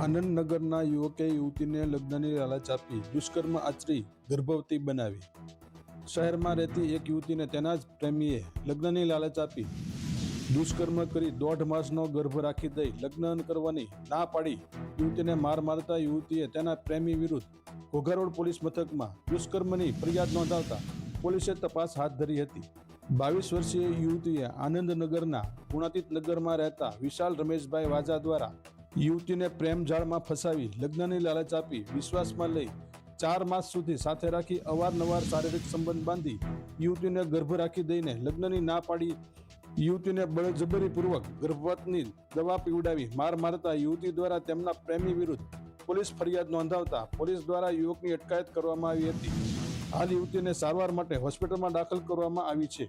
આનંદનગરના યુવકે યુવતીને લગ્નની લાલચ આપી દુષ્કર્મ આચરી ગર્ભવતી બનાવી. શહેરમાં રહેતી એક યુવતીને તેના જ પ્રેમીએ લગ્નની લાલચ આપી. દુષ્કર્મ કરી દોઢ માસનો ગર્ભ રાખી દઈ લગ્ન કરવાની ના પાડી યુવતીને માર મારતા યુવતીએ તેના પ્રેમી વિરુદ્ધ ઘોઘારોડ પોલીસ મથકમાં દુષ્કર્મની ફરિયાદ નોંધાવતા પોલીસે તપાસ હાથ ધરી હતી. બાવીસ વર્ષીય યુવતીએ આનંદનગરના ગુણાતીત નગરમાં રહેતા વિશાલ રમેશભાઈ વાજા દ્વારા યુવતીને પ્રેમ જાળમાં ફસાવી, લગ્નની લાલચ આપી, વિશ્વાસમાં લઈ ચાર માસ સુધી સાથે રાખી અવારનવાર શારીરિક સંબંધ બાંધી યુવતીને ગર્ભ રાખી દઈને લગ્નની ના પાડી યુવતીને બળજબરીપૂર્વક ગર્ભવતની દવા પીવડાવી માર મારતા યુવતી દ્વારા તેમના પ્રેમી વિરુદ્ધ પોલીસ ફરિયાદ નોંધાવતા પોલીસ દ્વારા યુવકની અટકાયત કરવામાં આવી હતી. હાલ યુવતીને સારવાર માટે હોસ્પિટલમાં દાખલ કરવામાં આવી છે.